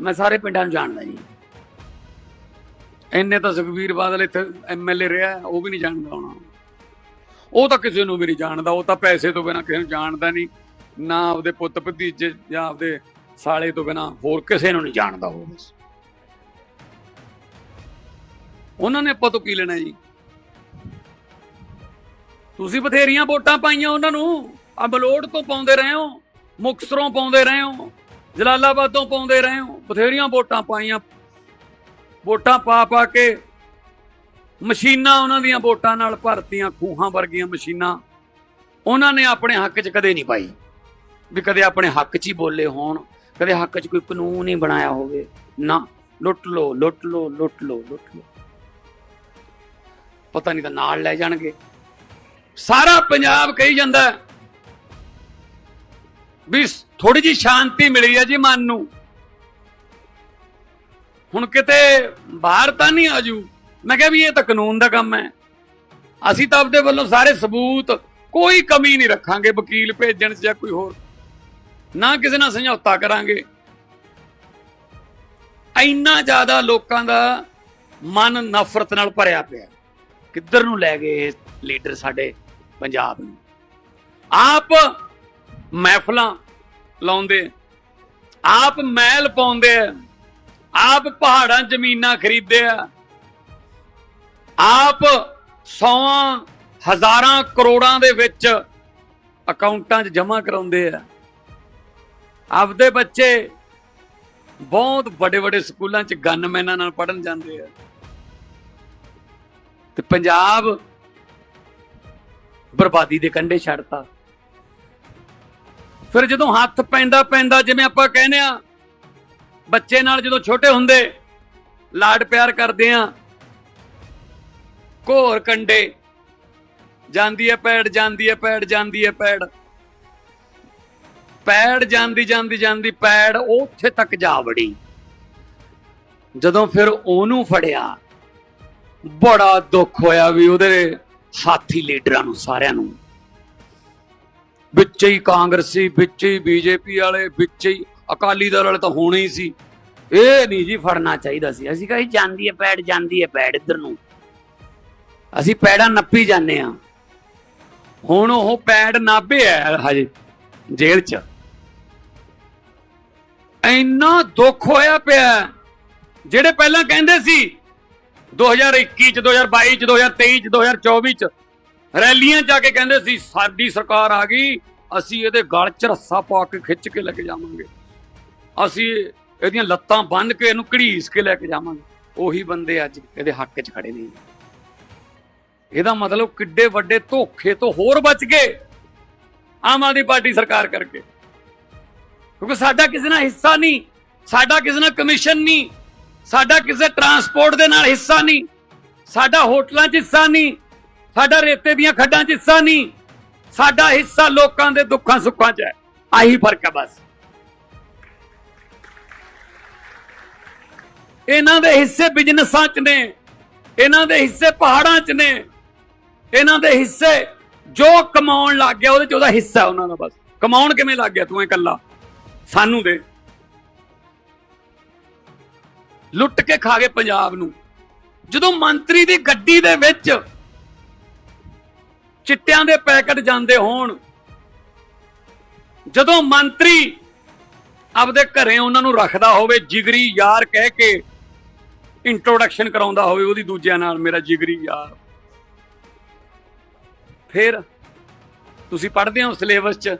ਮੈਂ ਸਾਰੇ ਪਿੰਡਾਂ ਨੂੰ ਜਾਣਦਾ ਜੀ। ਇੰਨੇ ਤਾਂ ਸੁਖਬੀਰ ਬਾਦਲ ਇੱਥੇ ਐਮਐਲਏ ਰਿਹਾ, ਉਹ ਵੀ ਨਹੀਂ ਜਾਣਦਾ ਹੋਣਾ। ਉਹ ਤਾਂ ਕਿਸੇ ਨੂੰ ਵੀ ਨਹੀਂ ਜਾਣਦਾ, ਉਹ ਤਾਂ ਪੈਸੇ ਤੋਂ ਬਿਨਾ ਕਿਸੇ ਨੂੰ ਜਾਣਦਾ ਨਹੀਂ। ਨਾ ਆਪਦੇ ਪੁੱਤ ਭਤੀਜੇ ਜਾਂ ਆਪਦੇ ਸਾਲੇ ਤੋਂ ਬਿਨਾ ਹੋਰ ਕਿਸੇ ਨੂੰ ਨਹੀਂ ਜਾਣਦਾ ਉਹ। ਬਸ ਉਹਨਾਂ ਨੇ ਆਪਾਂ ਤੋਂ ਕੀ ਲੈਣਾ ਜੀ? ਤੁਸੀਂ ਬਥੇਰੀਆਂ ਵੋਟਾਂ ਪਾਈਆਂ ਉਹਨਾਂ ਨੂੰ। ਆ ਬਲੋੜ ਤੋਂ ਪਾਉਂਦੇ ਰਹੇ ਹੋ ਮੁਕਸਰੋਂ ਪਾਉਂਦੇ ਰਹੇ ਹੋ। ਜਲਾਲਾਬਾਦੋਂ ਪਾਉਂਦੇ ਰਹੇ ਹੋ, ਬਥੇਰੀਆਂ ਵੋਟਾਂ ਪਾਈਆਂ। ਵੋਟਾਂ ਪਾ ਪਾ ਕੇ ਮਸ਼ੀਨਾਂ ਉਹਨਾਂ ਦੀਆਂ ਵੋਟਾਂ ਨਾਲ ਭਰਤੀਆਂ, ਖੂਹਾਂ ਵਰਗੀਆਂ ਮਸ਼ੀਨਾਂ। ਉਹਨਾਂ ਨੇ ਆਪਣੇ ਹੱਕ 'ਚ ਕਦੇ ਨਹੀਂ ਪਾਈ ਵੀ ਕਦੇ ਆਪਣੇ ਹੱਕ 'ਚ ਹੀ ਬੋਲੇ ਹੋਣ, ਕਦੇ ਹੱਕ 'ਚ ਕੋਈ ਕਾਨੂੰਨ ਹੀ ਬਣਾਇਆ ਹੋਵੇ। ਨਾ, ਲੁੱਟ ਲੋ ਲੁੱਟ ਲੋ ਲੁੱਟ ਲੋ ਲੁੱਟ ਲੋ ਪਤਾ ਨਹੀਂ ਤਾਂ ਨਾਲ ਲੈ ਜਾਣਗੇ। ਸਾਰਾ ਪੰਜਾਬ ਕਹੀ ਜਾਂਦਾ ਵੀ ਥੋੜੀ ਜੀ ਸ਼ਾਂਤੀ ਮਿਲੀ ਹੈ ਜੀ ਮਨ ਨੂੰ। ਹੁਣ ਕਿਤੇ ਬਾਹਰ ਤਾਂ ਨਹੀਂ ਆਜੂ। ਮੈਂ ਕਿਹਾ ਵੀ ਇਹ ਤਾਂ ਕਾਨੂੰਨ ਦਾ ਕੰਮ ਹੈ। ਅਸੀਂ ਤਾਂ ਆਪਦੇ ਵੱਲੋਂ ਸਾਰੇ ਸਬੂਤ ਕੋਈ ਕਮੀ ਨਹੀਂ ਰੱਖਾਂਗੇ, ਵਕੀਲ ਭੇਜਣ ਜਾਂ ਕੋਈ ਹੋਰ। ਨਾ ਕਿਸੇ ਨਾਲ ਸਮਝੌਤਾ ਕਰਾਂਗੇ। ਇੰਨਾ ਜ਼ਿਆਦਾ ਲੋਕਾਂ ਦਾ ਮਨ ਨਫ਼ਰਤ ਨਾਲ ਭਰਿਆ ਪਿਆ। ਕਿੱਧਰ ਨੂੰ ਲੈ ਗਏ ਲੀਡਰ ਸਾਡੇ ਪੰਜਾਬ ਨੂੰ? ਆਪ ਮਹਿਫਲਾਂ ਲਾਉਂਦੇ ਆਪ ਮਹਿਲ ਪਾਉਂਦੇ ਆ। ਆਪ ਪਹਾੜਾਂ, ਜ਼ਮੀਨਾਂ ਖਰੀਦਦੇ ਆ। ਆਪ ਸੌਆਂ, ਹਜ਼ਾਰਾਂ ਕਰੋੜਾਂ ਦੇ ਵਿੱਚ ਅਕਾਊਂਟਾਂ 'ਚ ਜਮ੍ਹਾਂ ਕਰਾਉਂਦੇ ਆ। ਆਪਦੇ ਬੱਚੇ ਬਹੁਤ ਵੱਡੇ ਵੱਡੇ ਸਕੂਲਾਂ 'ਚ ਗਨਮੈਨਾਂ ਨਾਲ ਪੜਨ ਜਾਂਦੇ ਆ। ਤੇ ਪੰਜਾਬ ਬਰਬਾਦੀ ਦੇ ਕੰਢੇ ਛੱਡਤਾ। ਫਿਰ ਜਦੋਂ ਹੱਥ ਪੈਂਦਾ ਪੈਂਦਾ ਜਿਵੇਂ ਆਪਾਂ ਕਹਿੰਦੇ ਆ ਬੱਚੇ ਨਾਲ ਜਦੋਂ ਛੋਟੇ ਹੁੰਦੇ, ਲਾਡ ਪਿਆਰ ਕਰਦੇ ਆ ਘੋਰ ਕੰਡੇ, ਜਾਂਦੀ ਐ ਪੈੜ, ਜਾਂਦੀ ਐ ਪੈੜ, ਜਾਂਦੀ ਐ ਪੈੜ ਪੈੜ ਜਾਂਦੀ ਜਾਂਦੀ ਜਾਂਦੀ, ਪੈੜ ਉਹ ਉੱਥੇ ਤੱਕ ਜਾ ਵੜੀ। ਜਦੋਂ ਫਿਰ ਉਹਨੂੰ ਫੜਿਆ, ਬੜਾ ਦੁੱਖ ਹੋਇਆ ਵੀ ਉਹਦੇ ਸਾਥੀ ਲੀਡਰਾਂ ਨੂੰ ਸਾਰਿਆਂ ਨੂੰ। ਵਿੱਚ ਹੀ ਕਾਂਗਰਸੀ ਵਿੱਚ ਹੀ ਬੀਜੇਪੀ ਵਾਲੇ, ਵਿੱਚ ਹੀ ਅਕਾਲੀ ਦਲ ਵਾਲੇ ਤਾਂ ਹੋਣੇ ਹੀ ਸੀ। ਇਹ ਨਹੀਂ ਜੀ ਫੜਨਾ ਚਾਹੀਦਾ ਸੀ। ਅਸੀਂ ਕਹੀ ਜਾਂਦੀ ਹੈ ਪੈੜ, ਜਾਂਦੀ ਹੈ ਪੈੜ ਇੱਧਰ ਨੂੰ। ਅਸੀਂ ਪੈੜਾਂ ਨੱਪੀ ਜਾਂਦੇ ਆ ਹੁਣ ਉਹ ਪੈੜ ਨਾਭੇ ਹੈ ਹਜੇ ਜੇਲ੍ਹ 'ਚ। ਇੰਨਾ ਦੁੱਖ ਹੋਇਆ ਪਿਆ ਜਿਹੜੇ ਪਹਿਲਾਂ ਕਹਿੰਦੇ ਸੀ 2021 ਚ 2022 ਚ 2023 ਚ 2024 ਚ ਰੈਲੀਆਂ ਜਾ ਕੇ ਕਹਿੰਦੇ ਸੀ, ਸਾਡੀ ਸਰਕਾਰ ਆ ਗਈ, ਅਸੀਂ ਇਹਦੇ ਗਲ 'ਚ ਰੱਸਾ ਪਾ ਕੇ ਖਿੱਚ ਕੇ ਲੈ ਕੇ ਜਾਵਾਂਗੇ। ਅਸੀਂ ਇਹਦੀਆਂ ਲੱਤਾਂ ਬੰਨ ਕੇ ਇਹਨੂੰ ਘੜੀਸ ਕੇ ਲੈ ਕੇ ਜਾਵਾਂਗੇ। ਉਹੀ ਬੰਦੇ ਅੱਜ ਇਹਦੇ ਹੱਕ 'ਚ ਖੜੇ ਨੇ। ਇਹਦਾ ਮਤਲਬ ਕਿੱਡੇ ਵੱਡੇ ਧੋਖੇ ਤੋਂ ਹੋਰ ਬਚ ਗਏ ਆਮ ਆਦਮੀ ਪਾਰਟੀ ਸਰਕਾਰ ਕਰਕੇ। ਕਿਉਂਕਿ ਸਾਡਾ ਕਿਸੇ ਨਾਲ ਹਿੱਸਾ ਨਹੀਂ, ਸਾਡਾ ਕਿਸੇ ਨਾਲ ਕਮਿਸ਼ਨ ਨਹੀਂ, ਸਾਡਾ ਕਿਸੇ ਟਰਾਂਸਪੋਰਟ ਦੇ ਨਾਲ ਹਿੱਸਾ ਨਹੀਂ, ਸਾਡਾ ਹੋਟਲਾਂ 'ਚ ਹਿੱਸਾ ਨਹੀਂ ਸਾਡਾ ਰੇਤੇ ਦੀਆਂ ਖੱਡਾਂ 'ਚ ਹਿੱਸਾ ਨਹੀਂ। ਸਾਡਾ ਹਿੱਸਾ ਲੋਕਾਂ ਦੇ ਦੁੱਖਾਂ ਸੁੱਖਾਂ 'ਚ ਹੈ। ਆਹੀ ਫ਼ਰਕ ਹੈ ਬਸ। ਇਹਨਾਂ ਦੇ ਹਿੱਸੇ ਬਿਜ਼ਨਸਾਂ 'ਚ ਨੇ। ਇਹਨਾਂ ਦੇ ਹਿੱਸੇ ਪਹਾੜਾਂ 'ਚ ਨੇ। ਇਹਨਾਂ ਦੇ ਹਿੱਸੇ ਜੋ ਕਮਾਉਣ ਲੱਗ ਗਿਆ, ਉਹਦੇ 'ਚ ਉਹਦਾ ਹਿੱਸਾ ਉਹਨਾਂ ਦਾ ਬਸ। ਕਮਾਉਣ ਕਿਵੇਂ ਲੱਗ ਗਿਆ ਤੂੰ ਇਹ ਇਕੱਲਾ? ਸਾਨੂੰ ਦੇ। ਲੁੱਟ ਕੇ ਖਾ ਗਏ ਪੰਜਾਬ ਨੂੰ। ਜਦੋਂ ਮੰਤਰੀ ਦੀ ਗੱਡੀ ਦੇ ਵਿੱਚ ਚਿੱਟਿਆਂ ਦੇ ਪੈਕਟ ਜਾਂਦੇ ਹੋਣ। ਜਦੋਂ ਮੰਤਰੀ ਆਪਦੇ ਘਰੇ ਉਹਨਾਂ ਨੂੰ ਰੱਖਦਾ ਹੋਵੇ, ਜਿਗਰੀ ਯਾਰ ਕਹਿ ਕੇ ਇੰਟਰੋਡਕਸ਼ਨ ਕਰਾਉਂਦਾ ਹੋਵੇ ਉਹਦੀ ਦੂਜਿਆਂ ਨਾਲ, ਮੇਰਾ ਜਿਗਰੀ ਯਾਰ। ਫਿਰ ਤੁਸੀਂ ਪੜ੍ਹਦੇ ਹੋ ਸਿਲੇਬਸ 'ਚ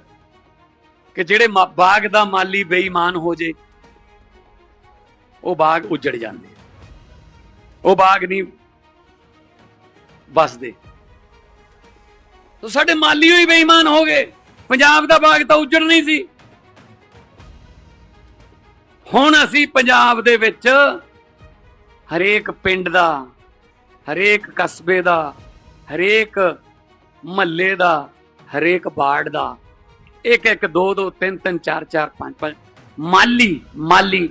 ਕਿ ਜਿਹੜੇ ਮਾ- ਬਾਗ ਦਾ ਮਾਲੀ ਬੇਈਮਾਨ ਹੋ ਜੇ, ਉਹ ਬਾਗ ਉਜੜ ਜਾਂਦੇ। ਉਹ ਬਾਗ ਨਹੀਂ ਬਸਦੇ ਤਾਂ ਸਾਡੇ ਮਾਲੀ ਹੋਈ ਬੇਈਮਾਨ ਹੋ ਗਏ। ਪੰਜਾਬ ਦਾ ਬਾਗ ਤਾਂ ਉਜੜ ਨਹੀਂ ਸੀ। ਹੁਣ ਅਸੀਂ ਪੰਜਾਬ ਦੇ ਵਿੱਚ ਹਰੇਕ ਪਿੰਡ ਦਾ, ਹਰੇਕ ਕਸਬੇ ਦਾ, ਹਰੇਕ ਮਹੱਲੇ ਦਾ, ਹਰੇਕ ਵਾਰਡ ਦਾ ਇੱਕ ਇੱਕ ਦੋ ਦੋ ਤਿੰਨ ਤਿੰਨ ਚਾਰ ਚਾਰ ਪੰਜ ਪੰਜ ਮਾਲੀ ਮਾਲੀ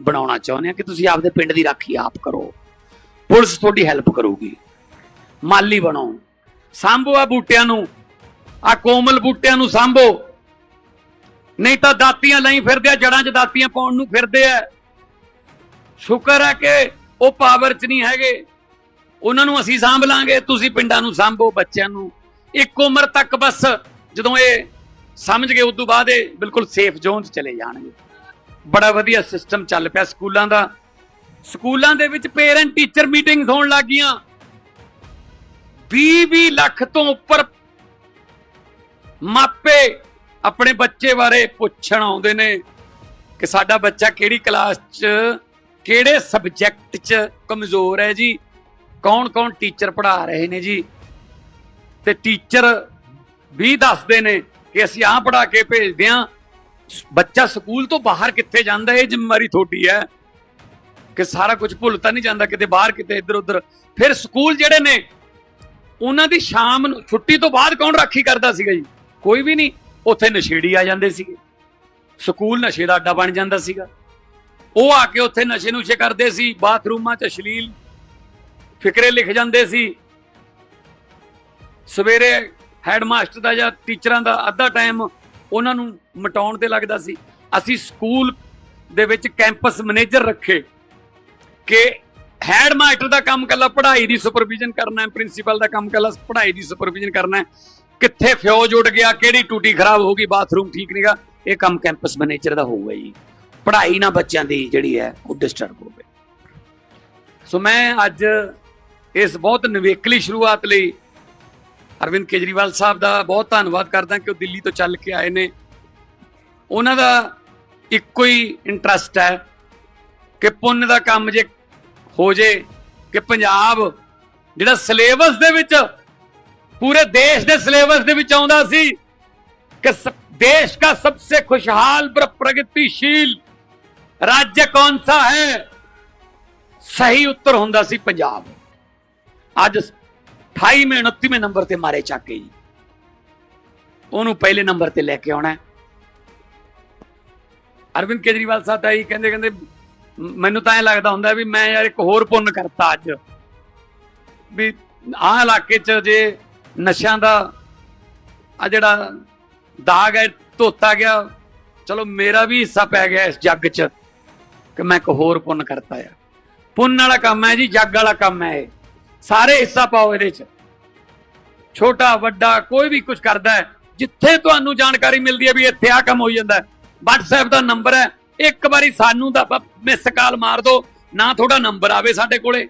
ਬਣਾਉਣਾ ਚਾਹੁੰਦੇ ਆ ਕਿ ਤੁਸੀਂ ਆਪਦੇ ਪਿੰਡ ਦੀ ਰਾਖੀ ਆਪ ਕਰੋ। ਪੁਲਿਸ ਤੁਹਾਡੀ ਹੈਲਪ ਕਰੂਗੀ। ਮਾਲੀ ਬਣੋ ਸਾਂਭੋ ਆ ਬੂਟਿਆਂ ਨੂੰ। ਆ ਕੋਮਲ ਬੂਟਿਆਂ ਨੂੰ ਸਾਂਭੋ। ਨਹੀਂ ਤਾਂ ਦਾਤੀਆਂ ਲਈ ਫਿਰਦੇ ਆ ਜੜਾਂ 'ਚ ਦਾਤੀਆਂ ਪਾਉਣ ਨੂੰ ਫਿਰਦੇ ਆ। ਸ਼ੁਕਰ ਹੈ ਕਿ ਉਹ ਪਾਵਰ 'ਚ ਨਹੀਂ ਹੈਗੇ। ਉਹਨਾਂ ਨੂੰ ਅਸੀਂ ਸਾਂਭ ਲਾਂਗੇ, ਤੁਸੀਂ ਪਿੰਡਾਂ ਨੂੰ ਸਾਂਭੋ, ਬੱਚਿਆਂ ਨੂੰ। ਇੱਕ ਉਮਰ ਤੱਕ ਬਸ, ਜਦੋਂ ਇਹ ਸਮਝ ਗਏ ਉਸ ਤੋਂ ਬਾਅਦ ਇਹ ਬਿਲਕੁਲ ਸੇਫ ਜ਼ੋਨ 'ਚ ਚਲੇ ਜਾਣਗੇ। ਬੜਾ ਵਧੀਆ ਸਿਸਟਮ ਚੱਲ ਪਿਆ ਸਕੂਲਾਂ ਦਾ। ਸਕੂਲਾਂ ਦੇ ਵਿੱਚ ਪੇਰੈਂਟ ਟੀਚਰ ਮੀਟਿੰਗਸ ਹੋਣ ਲੱਗੀਆਂ 20-20 ਲੱਖ ਤੋਂ ਉੱਪਰ ਮਾਪੇ ਆਪਣੇ ਬੱਚੇ ਬਾਰੇ ਪੁੱਛਣ ਆਉਂਦੇ ਨੇ ਕਿ ਸਾਡਾ ਬੱਚਾ ਕਿਹੜੀ ਕਲਾਸ 'ਚ, ਕਿਹੜੇ ਸਬਜੈਕਟ 'ਚ ਕਮਜ਼ੋਰ ਹੈ ਜੀ, ਕੌਣ-ਕੌਣ ਟੀਚਰ ਪੜ੍ਹਾ ਰਹੇ ਨੇ ਜੀ। ਤੇ ਟੀਚਰ ਵੀ ਦੱਸਦੇ ਨੇ ਕਿ ਅਸੀਂ ਆਹ ਪੜ੍ਹਾ ਕੇ ਭੇਜਦੇ ਆਂ ਬੱਚਾ ਸਕੂਲ ਤੋਂ ਬਾਹਰ ਕਿੱਥੇ ਜਾਂਦਾ, ਇਹ ਜ਼ਿੰਮੇਵਾਰੀ ਤੁਹਾਡੀ ਹੈ ਕਿ ਸਾਰਾ ਕੁਝ ਭੁੱਲ ਤਾਂ ਨਹੀਂ ਜਾਂਦਾ ਕਿਤੇ ਬਾਹਰ, ਕਿਤੇ ਇੱਧਰ ਉੱਧਰ ਫਿਰ ਸਕੂਲ ਜਿਹੜੇ ਨੇ ਉਹਨਾਂ ਦੀ ਸ਼ਾਮ ਨੂੰ ਛੁੱਟੀ ਤੋਂ ਬਾਅਦ ਕੌਣ ਰਾਖੀ ਕਰਦਾ ਸੀਗਾ ਜੀ? ਕੋਈ ਵੀ ਨਹੀਂ। ਉੱਥੇ ਨਸ਼ੇੜੀ ਆ ਜਾਂਦੇ ਸੀਗੇ। ਸਕੂਲ ਨਸ਼ੇ ਦਾ ਅੱਡਾ ਬਣ ਜਾਂਦਾ ਸੀਗਾ। ਉਹ ਆ ਕੇ ਉੱਥੇ ਨਸ਼ੇ ਨੁਸ਼ੇ ਕਰਦੇ ਸੀ, ਬਾਥਰੂਮਾਂ 'ਚ ਅਸ਼ਲੀਲ ਫਿਕਰੇ ਲਿਖ ਜਾਂਦੇ ਸੀ। ਸਵੇਰੇ ਹੈਡਮਾਸਟਰ ਦਾ ਜਾਂ ਟੀਚਰਾਂ ਦਾ ਅੱਧਾ ਟਾਈਮ ਉਹਨਾਂ ਨੂੰ ਮਟਾਉਣ ਤੇ ਲੱਗਦਾ ਸੀ। ਅਸੀਂ ਸਕੂਲ ਦੇ ਵਿੱਚ ਕੈਂਪਸ ਮੈਨੇਜਰ ਰੱਖੇ ਕਿ ਹੈਡ ਮਾਸਟਰ ਦਾ ਕੰਮ ਕੱਲਾ ਪੜ੍ਹਾਈ ਦੀ ਸੁਪਰਵਿਜ਼ਨ ਕਰਨਾ ਹੈ ਪ੍ਰਿੰਸੀਪਲ ਦਾ ਕੰਮ ਕੱਲਾ ਪੜ੍ਹਾਈ ਦੀ ਸੁਪਰਵਿਜ਼ਨ ਕਰਨਾ ਹੈ। ਕਿੱਥੇ ਫਿਊਜ਼ ਉੱਡ ਗਿਆ, ਕਿਹੜੀ ਟੂਟੀ ਖਰਾਬ ਹੋ ਗਈ ਬਾਥਰੂਮ ਠੀਕ ਨਹੀਂਗਾ ਇਹ ਕੰਮ ਕੈਂਪਸ ਮੈਨੇਜਰ ਦਾ ਹੋਊਗਾ ਜੀ। ਪੜ੍ਹਾਈ ਨਾ ਬੱਚਿਆਂ ਦੀ ਜਿਹੜੀ ਹੈ, ਉਹ ਡਿਸਟਰਬ ਹੋਵੇ ਸੋ ਮੈਂ ਅੱਜ ਇਸ ਬਹੁਤ ਨਿਵੇਕਲੀ ਸ਼ੁਰੂਆਤ ਲਈ ਅਰਵਿੰਦ ਕੇਜਰੀਵਾਲ ਸਾਹਿਬ ਦਾ ਬਹੁਤ ਧੰਨਵਾਦ ਕਰਦਾ ਕਿ ਉਹ ਦਿੱਲੀ ਤੋਂ ਚੱਲ ਕੇ ਆਏ ਨੇ। ਉਹਨਾਂ ਦਾ ਇੱਕੋ ਹੀ ਇੰਟਰਸਟ ਹੈ ਕਿ ਪੁੰਨ ਦਾ ਕੰਮ ਜੇ ਹੋ ਜੇ ਕਿ ਪੰਜਾਬ ਜਿਹੜਾ ਸਿਲੇਬਸ ਦੇ ਵਿੱਚ ਪੂਰੇ ਦੇਸ਼ ਦੇ ਸਿਲੇਬਸ ਦੇ ਵਿੱਚ ਆਉਂਦਾ ਸੀ ਕਿ ਸ- देश का सबसे खुशहाल प्र- प्रगतिशील राज्य कौन सा है ਸਹੀ ਉੱਤਰ ਹੁੰਦਾ ਸੀ ਪੰਜਾਬ ਅੱਜ 28ਵੇਂ 29ਵੇਂ ਨੰਬਰ ਤੇ ਮਾਰੇ ਚੱਕ ਕੇ ਜੀ ਉਹਨੂੰ ਪਹਿਲੇ ਨੰਬਰ ਤੇ ਲੈ ਕੇ ਆਉਣਾ ਹੈ। ਅਰਵਿੰਦ ਕੇਜਰੀਵਾਲ ਸਾਹਿਬ ਤਾਂ ਇਹ ਕਹਿੰਦੇ ਕਹਿੰਦੇ ਮ- ਮੈਨੂੰ ਤਾਂ ਇਹ ਲੱਗਦਾ ਹੁੰਦਾ ਵੀ ਮੈਂ ਯਾਰ ਇੱਕ ਹੋਰ ਪੁੰਨ ਕਰਤਾ ਅੱਜ। ਵੀ ਆਹ ਇਲਾਕੇ 'ਚ ਜੇ ਨਸ਼ਿਆਂ ਦਾ ਆ ਜਿਹੜਾ ਦਾਗ ਹੈ, ਧੋਤਾ ਗਿਆ, ਚਲੋ ਮੇਰਾ ਵੀ ਹਿੱਸਾ ਪੈ ਗਿਆ ਇਸ ਜੱਗ 'ਚ ਕਿ ਮੈਂ ਇੱਕ ਹੋਰ ਪੁੰਨ ਕਰਤਾ ਆ ਪੁੰਨ ਵਾਲਾ ਕੰਮ ਹੈ ਜੀ, ਜੱਗ ਵਾਲਾ ਕੰਮ ਹੈ ਇਹ। ਸਾਰੇ ਹਿੱਸਾ ਪਾਓ ਇਹਦੇ 'ਚ। ਛੋਟਾ, ਵੱਡਾ, ਕੋਈ ਵੀ ਕੁਝ ਕਰਦਾ ਹੈ, ਜਿੱਥੇ ਤੁਹਾਨੂੰ ਜਾਣਕਾਰੀ ਮਿਲਦੀ ਹੈ ਵੀ ਇੱਥੇ ਆ ਕੰਮ ਹੋਈ ਜਾਂਦਾ ਹੈ। WhatsApp ਦਾ ਨੰਬਰ ਹੈ ਇੱਕ ਵਾਰੀ ਸਾਨੂੰ ਦਾ ਮਿਸ ਕਾਲ ਮਾਰ ਦਿਓ, ਨਾ ਤੁਹਾਡਾ ਨੰਬਰ ਆਵੇ ਸਾਡੇ ਕੋਲੇ।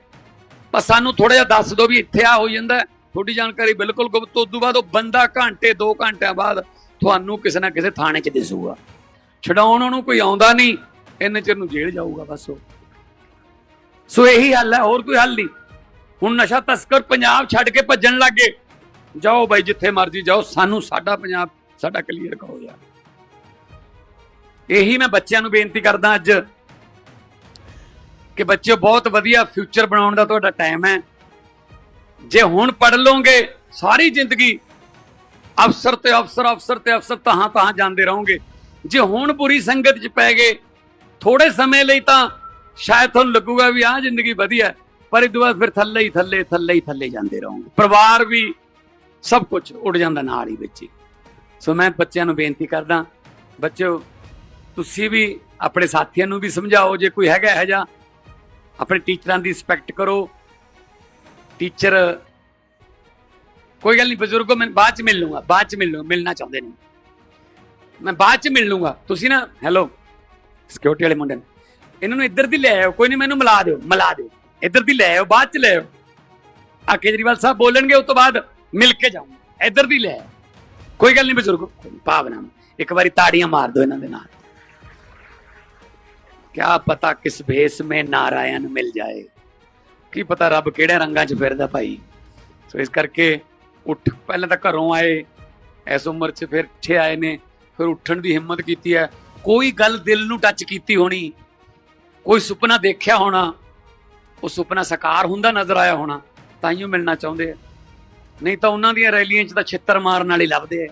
ਪਰ ਸਾਨੂੰ ਥੋੜਾ ਜਿਹਾ ਦੱਸ ਦਿਓ ਵੀ ਇੱਥੇ ਆ ਹੋਈ ਜਾਂਦਾ ਤੁਹਾਡੀ ਜਾਣਕਾਰੀ ਬਿਲਕੁਲ ਗੁਪਤ। ਉਦੋਂ ਬਾਅਦ ਉਹ ਬੰਦਾ ਘੰਟੇ 2 ਘੰਟਿਆਂ ਬਾਅਦ ਤੁਹਾਨੂੰ ਕਿਸੇ ਨਾ ਕਿਸੇ ਥਾਣੇ 'ਚ ਦਿਸੂਗਾ। ਛਡਾਉਣ ਉਹਨੂੰ ਕੋਈ ਆਉਂਦਾ ਨਹੀਂ। ਇੰਨੇ ਚਿਰ ਨੂੰ ਜੇਲ੍ਹ ਜਾਊਗਾ ਬਸ ਉਹ। ਸੋ ਇਹੀ ਹੱਲ ਹੈ, ਹੋਰ ਕੋਈ ਹੱਲ ਨਹੀਂ। ਹੁਣ ਨਸ਼ਾ ਤਸਕਰ ਪੰਜਾਬ ਛੱਡ ਕੇ ਭੱਜਣ ਲੱਗੇ ਜਾਓ ਬਾਈ, ਜਿੱਥੇ ਮਰਜ਼ੀ ਜਾਓ। ਸਾਨੂੰ ਸਾਡਾ ਪੰਜਾਬ, ਸਾਡਾ ਕਲੀਅਰ ਕਰੋ ਯਾਰ। ਇਹੀ ਮੈਂ ਬੱਚਿਆਂ ਨੂੰ ਬੇਨਤੀ ਕਰਦਾ ਅੱਜ ਕਿ ਬੱਚਿਓ, ਬਹੁਤ ਵਧੀਆ ਫਿਊਚਰ ਬਣਾਉਣ ਦਾ ਤੁਹਾਡਾ ਟਾਈਮ ਹੈ। ਜੇ ਹੁਣ ਪੜ ਲਓਗੇ ਸਾਰੀ ਜ਼ਿੰਦਗੀ, ਅਫਸਰ ਤੇ ਅਫਸਰ ਅਫਸਰ ਤੇ ਅਫਸਰ ਤਹਾਂ ਤਹਾਂ ਜਾਂਦੇ ਰਹੋਗੇ। ਜੇ ਹੁਣ ਬੁਰੀ ਸੰਗਤ 'ਚ ਪੈ ਗਏ ਥੋੜੇ ਸਮੇਂ ਲਈ ਤਾਂ ਸ਼ਾਇਦ ਤੁਹਾਨੂੰ ਲੱਗੂਗਾ ਵੀ ਆਹ ਜ਼ਿੰਦਗੀ ਵਧੀਆ ਪਰ ਇਹ ਤੋਂ ਬਾਅਦ ਫਿਰ ਥੱਲੇ ਹੀ ਥੱਲੇ ਥੱਲੇ ਹੀ ਥੱਲੇ ਜਾਂਦੇ ਰਹੋਗੇ। ਪਰਿਵਾਰ ਵੀ ਸਭ ਕੁਝ ਉੱਡ ਜਾਂਦਾ ਨਾਲ ਹੀ ਵਿੱਚ ਹੀ। ਸੋ ਮੈਂ ਬੱਚਿਆਂ ਨੂੰ ਬੇਨਤੀ ਕਰਦਾ, ਬੱਚਿਓ ਤੁਸੀਂ ਵੀ ਆਪਣੇ ਸਾਥੀਆਂ ਨੂੰ ਵੀ ਸਮਝਾਓ ਜੇ ਕੋਈ ਹੈਗਾ ਹੈ ਜਾਂ ਆਪਣੇ ਟੀਚਰਾਂ ਦੀ ਰਿਸਪੈਕਟ ਕਰੋ। ਟੀਚਰ ਕੋਈ ਗੱਲ ਨਹੀਂ ਬਜ਼ੁਰਗੋ ਮੈਂ ਬਾਅਦ ਚ ਮਿਲ ਲੂੰਗਾ ਬਾਅਦ ਚ ਮਿਲ ਲੂੰਗਾ ਮਿਲਣਾ ਚਾਹੁੰਦੇ ਨੇ। ਮੈਂ ਬਾਅਦ ਚ ਮਿਲ ਲੂੰਗਾ ਤੁਸੀਂ ਨਾ ਹੈਲੋ ਸਿਕਿਉਰਿਟੀ ਵਾਲੇ ਮੁੰਡੇ ਨੂੰ ਇਹਨਾਂ ਨੂੰ ਇੱਧਰ ਦੀ ਲੈ ਆਓ ਕੋਈ ਨਹੀਂ ਮੈਨੂੰ ਮਿਲਾ ਦਿਓ ਮਿਲਾ ਦਿਓ। ਇੱਧਰ ਦੀ ਲੈ ਆਓ ਬਾਅਦ ਚ ਲੈ ਆਓ ਆ ਕੇਜਰੀਵਾਲ ਸਾਹਿਬ ਬੋਲਣਗੇ ਉਸ ਤੋਂ ਬਾਅਦ ਮਿਲ ਕੇ ਜਾਊਂਗਾ। ਇੱਧਰ ਦੀ ਲੈ ਆਓ ਕੋਈ ਗੱਲ ਨਹੀਂ ਬਜ਼ੁਰਗੋ ਕੋਈ ਨੀ, ਭਾਵਨਾ ਇੱਕ ਵਾਰੀ ਤਾੜੀਆਂ ਮਾਰ ਦਿਓ ਇਹਨਾਂ ਦੇ ਨਾਲ। ਕਿਆ ਪਤਾ ਕਿਸ ਭੇਸ ਮੇ ਨਾਰਾਇਣ ਮਿਲ ਜਾਏ? ਕੀ ਪਤਾ ਰੱਬ ਕਿਹੜੇ ਰੰਗਾਂ 'ਚ ਫਿਰਦਾ ਭਾਈ? ਸੋ ਇਸ ਕਰਕੇ ਉੱਠ, ਪਹਿਲਾਂ ਤਾਂ ਘਰੋਂ ਆਏ, ਇਸ ਉਮਰ 'ਚ ਫਿਰ ਇੱਥੇ ਆਏ ਨੇ, ਫਿਰ ਉੱਠਣ ਦੀ ਹਿੰਮਤ ਕੀਤੀ ਹੈ। ਕੋਈ ਗੱਲ ਦਿਲ ਨੂੰ ਟੱਚ ਕੀਤੀ ਹੋਣੀ, ਕੋਈ ਸੁਪਨਾ ਦੇਖਿਆ ਹੋਣਾ, ਉਹ ਸੁਪਨਾ ਸਾਕਾਰ ਹੁੰਦਾ ਨਜ਼ਰ ਆਇਆ ਹੋਣਾ ਤਾਂ ਹੀ ਮਿਲਣਾ ਚਾਹੁੰਦੇ ਆ। ਨਹੀਂ ਤਾਂ ਉਹਨਾਂ ਦੀਆਂ ਰੈਲੀਆਂ 'ਚ ਤਾਂ ਛਿੱਤਰ ਮਾਰਨ ਵਾਲੇ ਲੱਭਦੇ ਆ।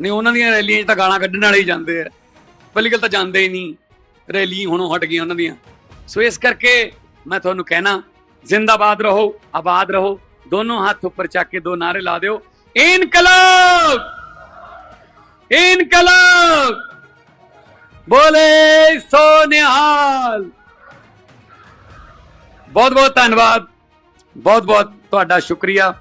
ਨਹੀਂ ਉਹਨਾਂ ਦੀਆਂ ਰੈਲੀਆਂ 'ਚ ਤਾਂ ਗਾਲਾਂ ਕੱਢਣ ਵਾਲੇ ਹੀ ਜਾਂਦੇ ਆ। ਪਹਿਲੀ ਗੱਲ ਤਾਂ ਜਾਂਦੇ ਹੀ ਨਹੀਂ। ਰੈਲੀ ਹੁਣੋਂ ਹਟ ਗਈਆਂ ਉਹਨਾਂ ਦੀਆਂ। ਸੋ ਇਸ ਕਰਕੇ ਮੈਂ ਤੁਹਾਨੂੰ ਕਹਿਣਾ, ਜ਼ਿੰਦਾਬਾਦ ਰਹੋ, ਆਬਾਦ ਰਹੋ, ਦੋਨੋਂ ਹੱਥ ਉੱਪਰ ਚੱਕ ਕੇ ਦੋ ਨਾਰੇ ਲਾ ਦਿਓ। ਇਨਕਲਾਬ! ਇਨਕਲਾਬ! ਬੋਲੇ ਸੋ ਨਿਹਾਲ ਬਹੁਤ ਬਹੁਤ ਧੰਨਵਾਦ। ਬਹੁਤ ਬਹੁਤ ਤੁਹਾਡਾ ਸ਼ੁਕਰੀਆ।